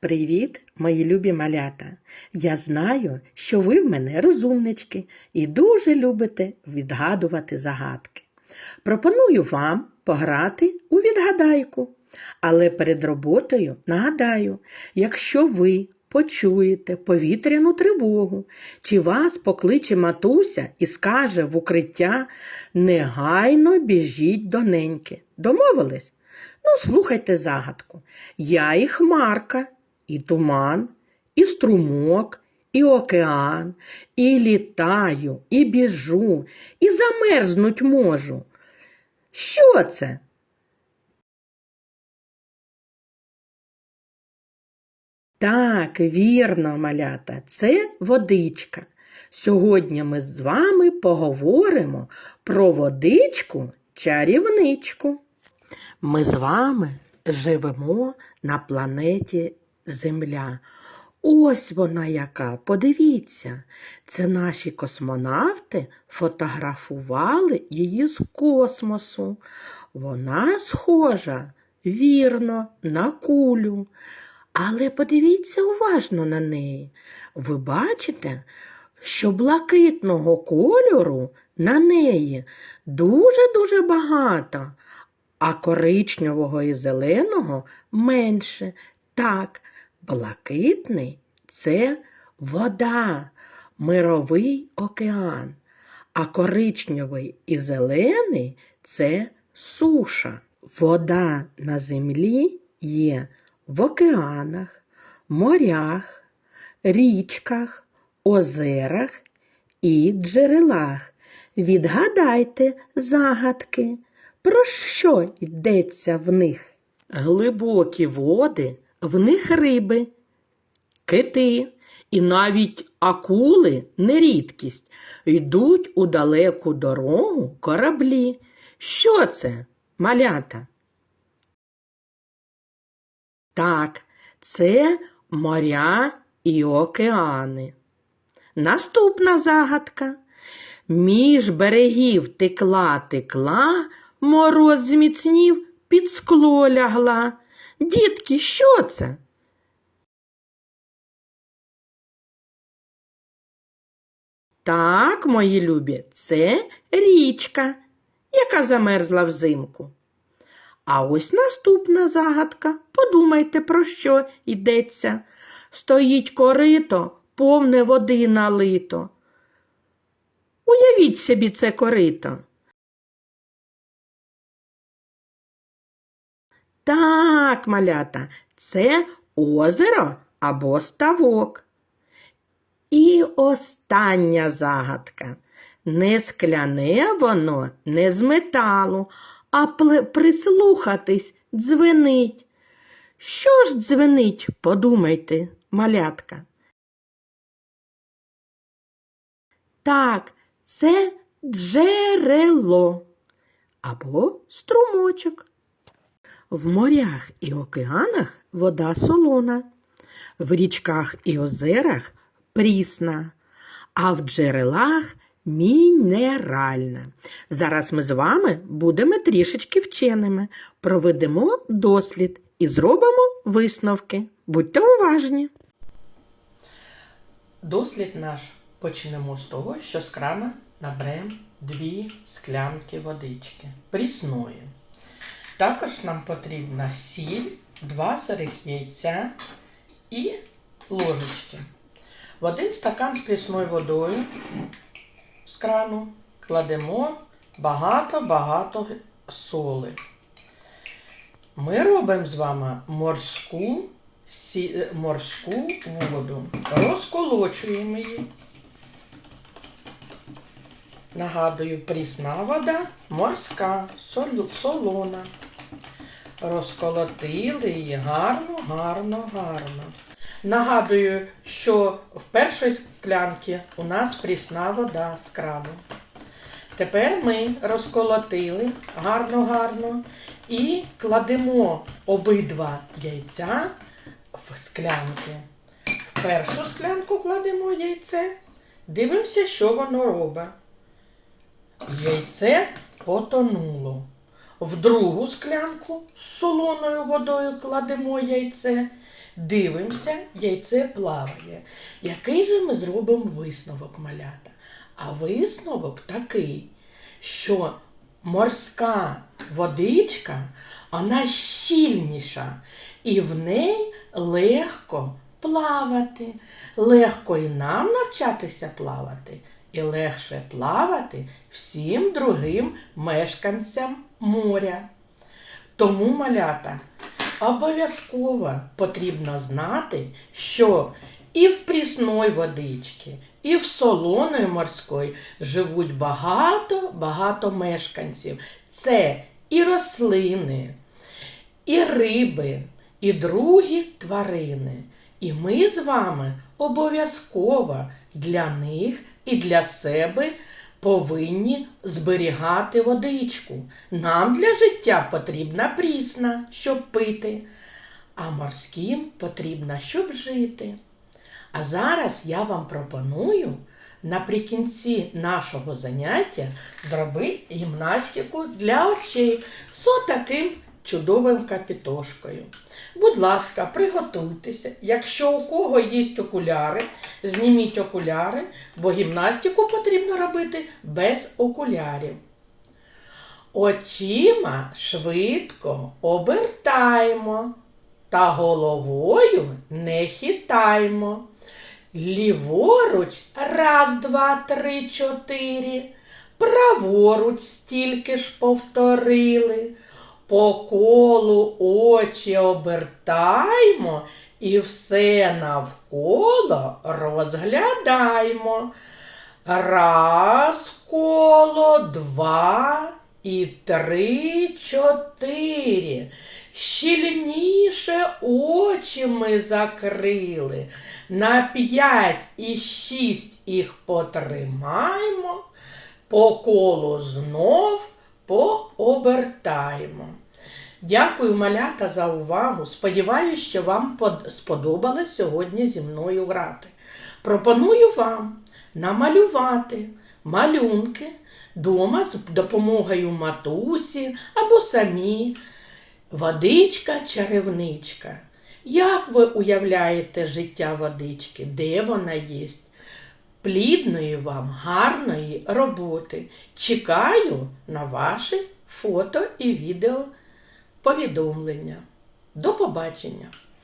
Привіт, мої любі малята! Я знаю, що ви в мене розумнички і дуже любите відгадувати загадки. Пропоную вам пограти у відгадайку. Але перед роботою нагадаю, якщо ви почуєте повітряну тривогу, чи вас покличе матуся і скаже в укриття негайно біжіть до неньки. Домовились? Ну, слухайте загадку. Я і хмарка, і туман, і струмок, і океан, і літаю, і біжу, і замерзнуть можу. Що це? Так, вірно, малята, це водичка. Сьогодні ми з вами поговоримо про водичку чарівничку. Ми з вами живемо на планеті Земля. Ось вона яка. Подивіться, це наші космонавти фотографували її з космосу. Вона схожа, вірно, на кулю. Але подивіться уважно на неї. Ви бачите, що блакитного кольору на неї дуже-дуже багато, а коричневого і зеленого менше. Так, блакитний це вода, мировий океан, а коричневий і зелений це суша. Вода на землі є в океанах, морях, річках, озерах і джерелах. Відгадайте загадки, про що йдеться в них? Глибокі води, в них риби, кити і навіть акули не рідкість. Йдуть у далеку дорогу кораблі. Що це, малята? Так, це моря і океани. Наступна загадка. Між берегів текла текла, мороз зміцнів, під скло лягла. Дітки, що це? Так, мої любі, це річка, яка замерзла взимку. А ось наступна загадка. Подумайте, про що йдеться. Стоїть корито, повне води налито. Уявіть собі це корито. Так, малята, це озеро або ставок. І остання загадка. Не скляне воно, не з металу, а прислухатись дзвенить. Що ж дзвенить, подумайте, малятка? Так, це джерело або струмочок. В морях і океанах вода солона, в річках і озерах прісна, а в джерелах мінеральна. Зараз ми з вами будемо трішечки вченими, проведемо дослід і зробимо висновки. Будьте уважні. Дослід наш почнемо з того, що з крана наберемо дві склянки водички прісної. Також нам потрібна сіль, два сирих яйця і ложечки. В один стакан з прісною водою з крану кладемо багато-багато соли. Ми робимо з вами морську, сі- е, морську воду. Розколочуємо її. Нагадую, прісна вода, морська, солона. Розколотили її гарно, гарно, гарно. Нагадую, що в першій склянці у нас прісна вода з крану. Тепер ми розколотили гарно-гарно і кладемо обидва яйця в склянки. В першу склянку кладемо яйце, дивимося, що воно робить. Яйце потонуло. В другу склянку з солоною водою кладемо яйце. Дивимося, яйце плаває. Який же ми зробимо висновок малята? А висновок такий, що морська водичка, вона щільніша, і в неї легко плавати. Легко і нам навчатися плавати, і легше плавати всім другим мешканцям моря. Тому, малята, обов'язково потрібно знати, що і в прісної водичці, і в солоної морської живуть багато-багато мешканців. Це і рослини, і риби, і другі тварини. І ми з вами обов'язково для них і для себе повинні зберігати водичку. Нам для життя потрібна прісна, щоб пити, а морським потрібна, щоб жити. А зараз я вам пропоную наприкінці нашого заняття зробити гімнастику для очей з отаким чудовим капітошкою. Будь ласка, приготуйтеся. Якщо у кого є окуляри, зніміть окуляри, бо гімнастику потрібно робити без окулярів. Очима швидко обертаємо та головою не хитаємо. Ліворуч раз, два, три, чотири. Праворуч стільки ж повторили. По колу очі обертаймо і все навколо розглядаємо. Раз коло, два і три, чотири. Щільніше очі ми закрили. На п'ять і шість їх потримаємо, по колу знов пообертаємо. Дякую, малята, за увагу. Сподіваюсь, що вам под- сподобалось сьогодні зі мною грати. Пропоную вам намалювати малюнки дома з допомогою матусі або самі. Водичка чарівничка. Як ви уявляєте життя водички? Де вона є? Плідної вам, гарної роботи. Чекаю на ваші фото і відео повідомлення. До побачення!